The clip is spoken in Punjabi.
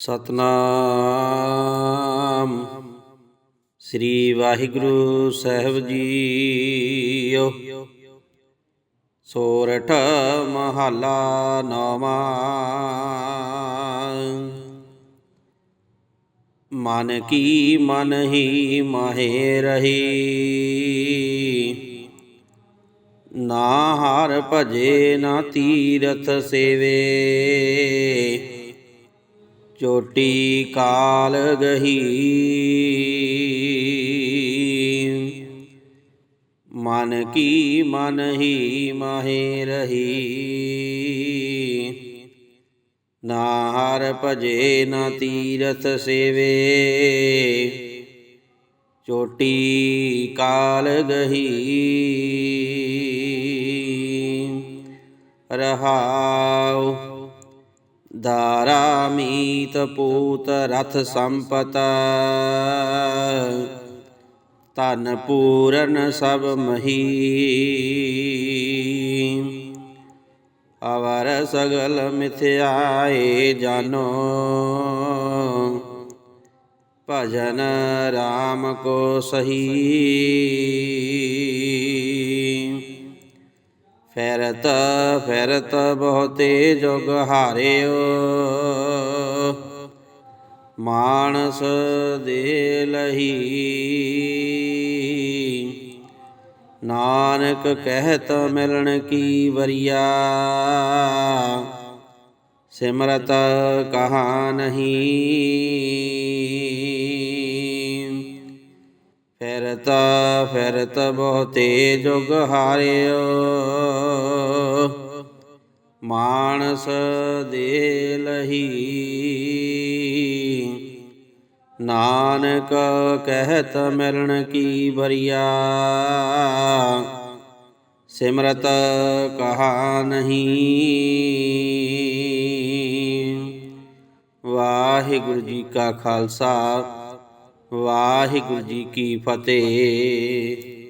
ਸਤਨਾਮ। ਸ੍ਰੀ ਵਾਹਿਗੁਰੂ ਸਾਹਿਬ ਜੀਓ। ਸੋਰਠ ਮਹੱਲਾ ਨੌਵਾਂ। ਮਨ ਕੀ ਮਨ ਹੀ ਮਾਹੇ ਰਹੀ। ਨਾ ਹਾਰ ਭਜੇ ਨਾ ਤੀਰਥ ਸੇਵੇ। ਚੋਟੀ ਕਾਲ ਗਹੀ। ਮਨ ਕੀ ਮਨ ਹੀ ਮਾਹੇ ਰਹੀ। ਨਾ ਹਰ ਭਜੇ ਨਾ ਤੀਰਥ ਸੇਵੇ। ਚੋਟੀ ਕਾਲ ਗਹੀ। ਰਹਾਉ ਦਾਰਾ ਪੂਤ ਰਥ ਸੰਪਤ। ਤਨ ਪੂਰਨ ਸਭ ਮਹੀ। ਅਵਰ ਸਗਲ ਮਿਥਿਆਏ ਜਾਨੋ। ਭਜਨ RAM ਕੋ ਸਹੀ। ਫੇਰਤ ਫੇਰਤ ਬਹੁਤੇ ਜੁਗ ਹਾਰਿਓ। ਮਾਨਸ ਦੇ ਲਹੀ। ਨਾਨਕ ਕਹਿਤ ਮਿਲਣ ਕੀ ਵਰਿਆ। ਸਿਮਰਤ ਕਹਾ ਨਹੀਂ। ਫਿਰਤ ਫਿਰਤ ਬਹੁਤੇ ਜੁਗ ਹਾਰਿਓ। ਮਾਨਸ ਦੇ ਲਹੀ। ਨਾਨਕ ਕਹਿਤ ਮਿਲਣ ਕੀ ਬਰੀਆ ਸਿਮਰਤ ਕਹਾ ਨਹੀਂ। ਵਾਹਿਗੁਰੂ ਜੀ ਕਾ ਖਾਲਸਾ। ਵਾਹਿਗੁਰੂ ਜੀ ਕੀ ਫਤਿਹ।